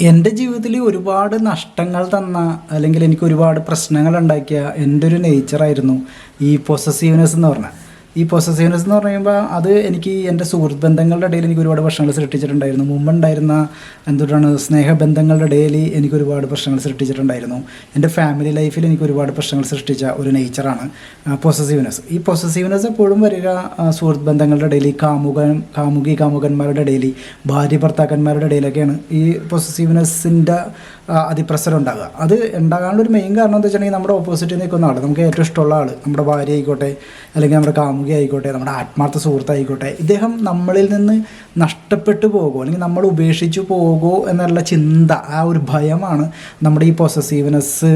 എന്റെ ജീവിതത്തിൽ ഒരുപാട് നഷ്ടങ്ങൾ തന്ന അല്ലെങ്കിൽ എനിക്ക് ഒരുപാട് പ്രശ്നങ്ങൾ ഉണ്ടാക്കിയ എന്റെ ഒരു നേച്ചറായിരുന്നു ഈ പൊസസീവ്നെസ് എന്ന് പറഞ്ഞാൽ. ഈ പൊസസീവ്നെസ് എന്ന് പറയുമ്പോൾ അത് എനിക്ക് എന്റെ സുഹൃത്ത് ബന്ധങ്ങളുടെ ഇടയിൽ എനിക്ക് ഒരുപാട് പ്രശ്നങ്ങൾ സൃഷ്ടിച്ചിട്ടുണ്ടായിരുന്നു. മുമ്പുണ്ടായിരുന്ന എന്തുകൊണ്ടാണ് സ്നേഹബന്ധങ്ങളുടെ ഇടയിൽ എനിക്ക് ഒരുപാട് പ്രശ്നങ്ങൾ സൃഷ്ടിച്ചിട്ടുണ്ടായിരുന്നു. എന്റെ ഫാമിലി ലൈഫിൽ എനിക്ക് ഒരുപാട് പ്രശ്നങ്ങൾ സൃഷ്ടിച്ച ഒരു നേച്ചറാണ് പൊസസീവ്നെസ് ഈ പൊസസീവ്നെസ് എപ്പോഴും വരിക സുഹൃത്ത് ബന്ധങ്ങളുടെ ഇടയിൽ കാമുകൻ കാമുകി കാമുകന്മാരുടെ ഇടയിൽ ഭാര്യ ഭർത്താക്കന്മാരുടെ ഇടയിലൊക്കെയാണ് ഈ പൊസസീവ്നെസ്സിന്റെ അതിപ്രസരം ഉണ്ടാകുക. അത് ഉണ്ടാകാനുള്ള ഒരു മെയിൻ കാരണം എന്താ വെച്ചിട്ടുണ്ടെങ്കിൽ നമ്മുടെ ഓപ്പോസിറ്റ് നിൽക്കുന്ന ആൾ നമുക്ക് ഏറ്റവും ഇഷ്ടമുള്ള ആൾ നമ്മുടെ ഭാര്യ ആയിക്കോട്ടെ അല്ലെങ്കിൽ നമ്മുടെ കാമുകി ആയിക്കോട്ടെ നമ്മുടെ ആത്മാർത്ഥ സുഹൃത്തായിക്കോട്ടെ ഇദ്ദേഹം നമ്മളിൽ നിന്ന് നഷ്ടപ്പെട്ടു പോകുമോ? അല്ലെങ്കിൽ നമ്മൾ ഉപേക്ഷിച്ചു പോകുമോ എന്നുള്ള ചിന്ത ആ ഒരു ഭയമാണ് നമ്മുടെ ഈ പൊസസീവ്നെസ്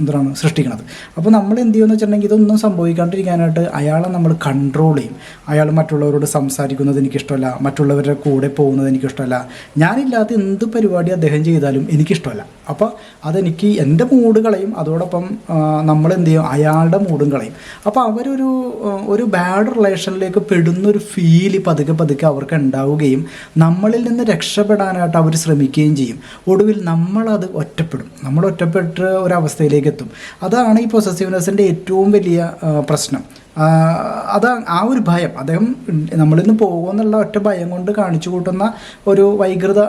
എന്താണ് സൃഷ്ടിക്കുന്നത്. അപ്പോൾ നമ്മൾ എന്ത് ചെയ്യുമെന്ന് വെച്ചിട്ടുണ്ടെങ്കിൽ ഇതൊന്നും സംഭവിക്കാണ്ടിരിക്കാനായിട്ട് അയാളെ നമ്മൾ കൺട്രോൾ ചെയ്യും. അയാൾ മറ്റുള്ളവരോട് സംസാരിക്കുന്നത് എനിക്കിഷ്ടമല്ല മറ്റുള്ളവരുടെ കൂടെ പോകുന്നത് എനിക്കിഷ്ടമല്ല. ഞാനില്ലാത്ത എന്ത് പരിപാടി അദ്ദേഹം ചെയ്താലും എനിക്കിഷ്ടമല്ല. española. അപ്പോൾ അതെനിക്ക് എന്റെ മൂഡ് കളയും അതോടൊപ്പം നമ്മൾ എന്ത് ചെയ്യും അയാളുടെ മൂഡും കളയും. അപ്പോൾ അവരൊരു ഒരു ബാഡ് റിലേഷനിലേക്ക് പെടുന്നൊരു ഫീൽ പതുക്കെ പതുക്കെ അവർക്ക് ഉണ്ടാവുകയും നമ്മളിൽ നിന്ന് രക്ഷപ്പെടാനായിട്ട് അവർ ശ്രമിക്കുകയും ചെയ്യും. ഒടുവിൽ നമ്മളത് ഒറ്റപ്പെടും. നമ്മൾ ഒറ്റപ്പെട്ട് ഒരവസ്ഥയിലേക്ക് എത്തും. അതാണ് ഈ പൊസസീവ്നെസ്സിന്റെ ഏറ്റവും വലിയ പ്രശ്നം. അത് ആ ഒരു ഭയം. അദ്ദേഹം നമ്മളിൽ നിന്ന് പോകുമെന്നുള്ള ഒറ്റ ഭയം കൊണ്ട് കാണിച്ചു കൂട്ടുന്ന ഒരു വൈകൃത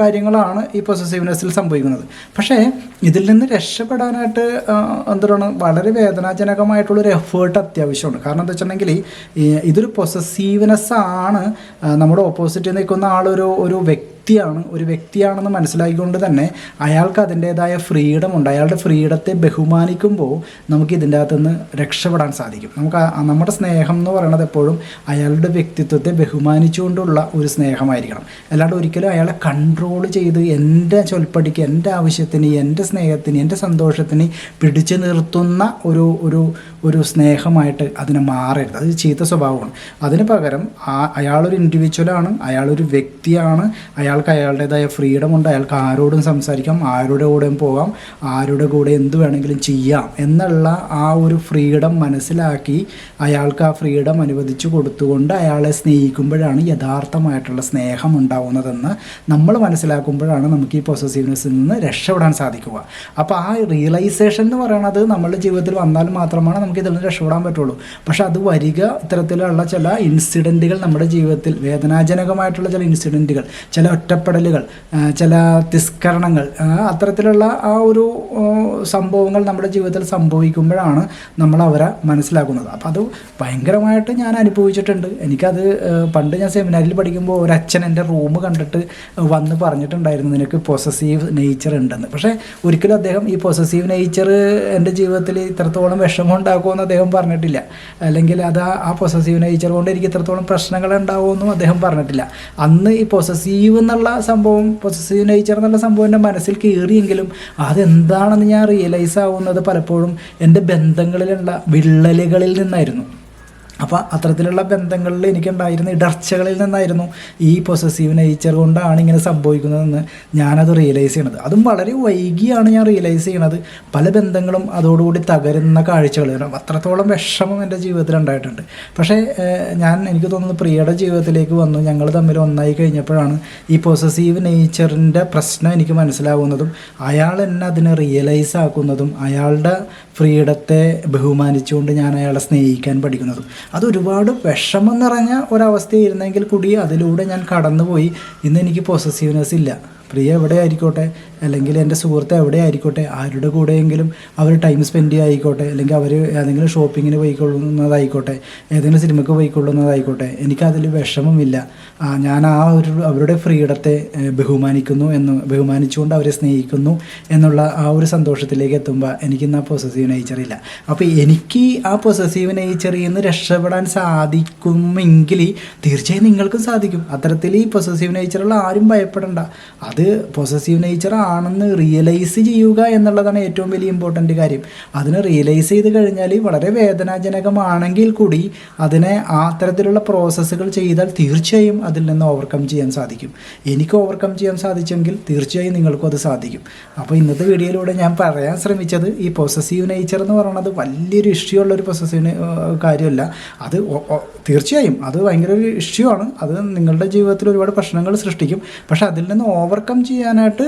കാര്യങ്ങളാണ് ഈ പൊസസീവ്നെസ്സിൽ സംഭവിക്കുന്നത്. പക്ഷേ ഇതിൽ നിന്ന് രക്ഷപ്പെടാനായിട്ട് എന്തുവാണ് വളരെ വേദനാജനകമായിട്ടുള്ളൊരു എഫേർട്ട് അത്യാവശ്യമുണ്ട് കാരണം എന്താ വെച്ചിട്ടുണ്ടെങ്കിൽ ഇതൊരു പൊസസീവ്നെസ് ആണ് നമ്മുടെ ഓപ്പോസിറ്റ് നിൽക്കുന്ന ആളൊരു ഒരു വ്യക്തി വ്യക്തിയാണ് ഒരു വ്യക്തിയാണെന്ന് മനസ്സിലാക്കിക്കൊണ്ട് തന്നെ അയാൾക്ക് അതിന്റേതായ ഫ്രീഡം ഉണ്ട്. അയാളുടെ ഫ്രീഡത്തെ ബഹുമാനിക്കുമ്പോൾ നമുക്ക് ഇതിന്റെ അകത്തുനിന്ന് രക്ഷപ്പെടാൻ സാധിക്കും. നമുക്ക് നമ്മുടെ സ്നേഹം എന്ന് പറയുന്നത് എപ്പോഴും അയാളുടെ വ്യക്തിത്വത്തെ ബഹുമാനിച്ചുകൊണ്ടുള്ള ഒരു സ്നേഹമായിരിക്കണം. അല്ലാണ്ട് ഒരിക്കലും അയാളെ കൺട്രോൾ ചെയ്ത് എന്റെ ചൊൽപ്പടിക്ക് എന്റെ ആവശ്യത്തിന് എന്റെ സ്നേഹത്തിന് എന്റെ സന്തോഷത്തിന് പിടിച്ചു നിർത്തുന്ന ഒരു ഒരു ഒരു സ്നേഹമായിട്ട് അതിനെ മാറരുത്. അത് ചീത്ത സ്വഭാവമാണ്. അതിന് പകരം ആ അയാളൊരു ഇൻഡിവിജ്വലാണ് അയാളൊരു വ്യക്തിയാണ് അയാൾക്ക് അയാളുടേതായ ഫ്രീഡം ഉണ്ട്. അയാൾക്ക് ആരോടും സംസാരിക്കാം ആരുടെ കൂടെയും പോകാം ആരുടെ കൂടെ എന്ത് വേണമെങ്കിലും ചെയ്യാം എന്നുള്ള ആ ഒരു ഫ്രീഡം മനസ്സിലാക്കി അയാൾക്ക് ആ ഫ്രീഡം അനുവദിച്ചു കൊടുത്തുകൊണ്ട് അയാളെ സ്നേഹിക്കുമ്പോഴാണ് യഥാർത്ഥമായിട്ടുള്ള സ്നേഹം ഉണ്ടാവുന്നതെന്ന് നമ്മൾ മനസ്സിലാക്കുമ്പോഴാണ് നമുക്ക് ഈ പൊസസീവ്നെസ്സിൽ നിന്ന് രക്ഷപ്പെടാൻ സാധിക്കുക. അപ്പോൾ ആ റിയലൈസേഷൻ എന്ന് പറയുന്നത് നമ്മളുടെ ജീവിതത്തിൽ വന്നാൽ മാത്രമാണ് നമുക്ക് ഇതിൽ നിന്ന് രക്ഷപ്പെടാൻ പറ്റുള്ളൂ. പക്ഷെ അത് വരിക ഇത്തരത്തിലുള്ള ചില ഇൻസിഡന്റുകൾ നമ്മുടെ ജീവിതത്തിൽ വേദനാജനകമായിട്ടുള്ള ചില ഇൻസിഡന്റുകൾ ചില ഒറ്റപ്പെടലുകൾ ചില തിസ്കരണങ്ങൾ അത്തരത്തിലുള്ള ആ ഒരു സംഭവങ്ങൾ നമ്മുടെ ജീവിതത്തിൽ സംഭവിക്കുമ്പോഴാണ് നമ്മൾ അവരെ മനസ്സിലാക്കുന്നത്. അപ്പം അത് ഭയങ്കരമായിട്ട് ഞാൻ അനുഭവിച്ചിട്ടുണ്ട്. എനിക്കത് പണ്ട് ഞാൻ സെമിനാരിൽ പഠിക്കുമ്പോൾ ഒരു അച്ഛൻ എന്റെ റൂം കണ്ടിട്ട് വന്ന് പറഞ്ഞിട്ടുണ്ടായിരുന്നു നിനക്ക് പൊസസീവ് നേച്ചർ ഉണ്ടെന്ന്. പക്ഷേ ഒരിക്കലും അദ്ദേഹം ഈ പൊസസീവ് നേച്ചർ എന്റെ ജീവിതത്തിൽ ഇത്രത്തോളം വിഷമം ഉണ്ടാക്കുമെന്ന് അദ്ദേഹം പറഞ്ഞിട്ടില്ല. അല്ലെങ്കിൽ അത് ആ- പൊസസീവ് നേച്ചർ കൊണ്ട് എനിക്ക് ഇത്രത്തോളം പ്രശ്നങ്ങൾ ഉണ്ടാവുമെന്നും അദ്ദേഹം പറഞ്ഞിട്ടില്ല. അന്ന് ഈ പൊസസീവ് എന്നുള്ള സംഭവം പൊസസീവ് നേച്ചർ എന്നുള്ള സംഭവം എന്റെ മനസ്സിൽ കയറിയെങ്കിലും അതെന്താണെന്ന് ഞാൻ റിയലൈസ് ആവുന്നത് പലപ്പോഴും എന്റെ ബന്ധങ്ങളിലുള്ള വിള്ളലുകളിൽ നിന്നായിരുന്നു. അപ്പോൾ അത്തരത്തിലുള്ള ബന്ധങ്ങളിൽ എനിക്കുണ്ടായിരുന്ന ഇടർച്ചകളിൽ നിന്നായിരുന്നു ഈ പൊസസീവ് നേച്ചർ കൊണ്ടാണ് ഇങ്ങനെ സംഭവിക്കുന്നതെന്ന് ഞാനത് റിയലൈസ് ചെയ്യണത്. അതും വളരെ വൈകിയാണ് ഞാൻ റിയലൈസ് ചെയ്യണത്. പല ബന്ധങ്ങളും അതോടുകൂടി തകരുന്ന കാഴ്ചകൾ. അത്രത്തോളം വിഷമം എന്റെ ജീവിതത്തിൽ ഉണ്ടായിട്ടുണ്ട്. പക്ഷേ ഞാൻ എനിക്ക് തോന്നുന്നു പ്രിയയുടെ ജീവിതത്തിലേക്ക് വന്നു. ഞങ്ങൾ തമ്മിൽ ഒന്നായി കഴിഞ്ഞപ്പോഴാണ് ഈ പൊസസീവ് നേച്ചറിന്റെ പ്രശ്നം എനിക്ക് മനസ്സിലാവുന്നതും അയാൾ എന്നെ അതിനെ റിയലൈസ് ആക്കുന്നതും അയാളുടെ ഫ്രീഡത്തെ ബഹുമാനിച്ചുകൊണ്ട് ഞാൻ അയാളെ സ്നേഹിക്കാൻ പഠിക്കുന്നതും. അത് ഒരുപാട് വിഷമം നിറഞ്ഞ ഒരവസ്ഥയായിരുന്നെങ്കിൽ കൂടി അതിലൂടെ ഞാൻ കടന്നുപോയി. ഇന്ന് എനിക്ക് പൊസസീവ്നെസ് ഇല്ല. പ്രിയ എവിടെ ആയിക്കോട്ടെ അല്ലെങ്കിൽ എന്റെ സുഹൃത്ത് എവിടെ ആയിക്കോട്ടെ ആരുടെ കൂടെയെങ്കിലും അവർ ടൈം സ്പെൻഡ് ആയിക്കോട്ടെ അല്ലെങ്കിൽ അവർ ഏതെങ്കിലും ഷോപ്പിങ്ങിന് പോയിക്കൊള്ളുന്നതായിക്കോട്ടെ? ഏതെങ്കിലും സിനിമയ്ക്ക് പോയിക്കൊള്ളുന്നതായിക്കോട്ടെ? എനിക്കതിൽ വിഷമമില്ല. ഞാൻ ആ ഒരു അവരുടെ ഫ്രീഡത്തെ ബഹുമാനിക്കുന്നു എന്ന് ബഹുമാനിച്ചുകൊണ്ട് അവരെ സ്നേഹിക്കുന്നു എന്നുള്ള ആ ഒരു സന്തോഷത്തിലേക്ക് എത്തുമ്പോൾ എനിക്കിന്ന് ആ പൊസസീവ് നേച്ചർ ഇല്ല. അപ്പോൾ എനിക്ക് ആ പൊസസീവ് നേച്ചറിൽ നിന്ന് രക്ഷപ്പെടാൻ സാധിക്കുമെങ്കിൽ തീർച്ചയായും നിങ്ങൾക്കും സാധിക്കും. അത്തരത്തിൽ ഈ പൊസസീവ് നേച്ചറുള്ള ആരും ഭയപ്പെടണ്ട. അത് പൊസസീവ് നേച്ചർ ആണെന്ന് റിയലൈസ് ചെയ്യുക എന്നുള്ളതാണ് ഏറ്റവും വലിയ ഇമ്പോർട്ടന്റ് കാര്യം. അതിനെ റിയലൈസ് ചെയ്ത് കഴിഞ്ഞാൽ വളരെ വേദനാജനകമാണെങ്കിൽ കൂടി അതിനെ ആ തരത്തിലുള്ള പ്രോസസ്സുകൾ ചെയ്താൽ തീർച്ചയായും അതിൽ നിന്ന് ഓവർകം ചെയ്യാൻ സാധിക്കും. എനിക്ക് ഓവർകം ചെയ്യാൻ സാധിച്ചെങ്കിൽ തീർച്ചയായും നിങ്ങൾക്കും അത് സാധിക്കും. അപ്പോൾ ഇന്നത്തെ വീഡിയോയിലൂടെ ഞാൻ പറയാൻ ശ്രമിച്ചത് ഈ പൊസസീവ് നേച്ചർ എന്ന് പറയുന്നത് വലിയൊരു ഇഷ്യൂ ഒരു പൊസസീവ് കാര്യമല്ല. അത് തീർച്ചയായും അത് ഭയങ്കര ഒരു ഇഷ്യൂ ആണ്. അത് നിങ്ങളുടെ ജീവിതത്തിൽ ഒരുപാട് പ്രശ്നങ്ങൾ സൃഷ്ടിക്കും. പക്ഷേ അതിൽ നിന്ന് ഓവർകം ഓവർകം ചെയ്യാനായിട്ട്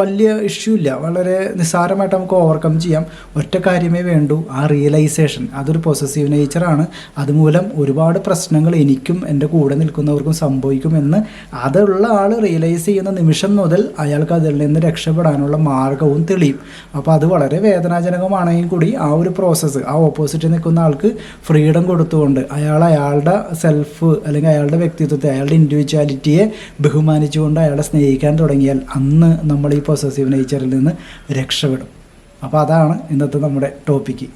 വലിയ ഇഷ്യൂ ഇല്ല. വളരെ നിസ്സാരമായിട്ട് നമുക്ക് ഓവർകം ചെയ്യാം. ഒറ്റ കാര്യമേ വേണ്ടൂ. ആ റിയലൈസേഷൻ അതൊരു പൊസസീവ് നേച്ചറാണ് അതുമൂലം ഒരുപാട് പ്രശ്നങ്ങൾ എനിക്കും എന്റെ കൂടെ നിൽക്കുന്നവർക്കും സംഭവിക്കുമെന്ന് അതുള്ള ആൾ റിയലൈസ് ചെയ്യുന്ന നിമിഷം മുതൽ അയാൾക്ക് അതിൽ നിന്ന് രക്ഷപ്പെടാനുള്ള മാർഗവും തെളിയും. അപ്പോൾ അത് വളരെ വേദനാജനകമാണെങ്കിൽ കൂടി ആ ഒരു പ്രോസസ്സ് ആ ഓപ്പോസിറ്റ് നിൽക്കുന്ന ആൾക്ക് ഫ്രീഡം കൊടുത്തുകൊണ്ട് അയാൾ അയാളുടെ സെൽഫ് അല്ലെങ്കിൽ അയാളുടെ വ്യക്തിത്വത്തെ അയാളുടെ ഇൻഡിവിജ്വാലിറ്റിയെ ബഹുമാനിച്ചുകൊണ്ട് അയാളെ സ്നേഹിക്കാൻ തുടങ്ങിയാൽ അന്ന് നമ്മൾ ഈ പൊസസീവ് നേച്ചറിൽ നിന്ന് രക്ഷപ്പെടും. അപ്പോൾ അതാണ് ഇന്നത്തെ നമ്മുടെ ടോപ്പിക്ക്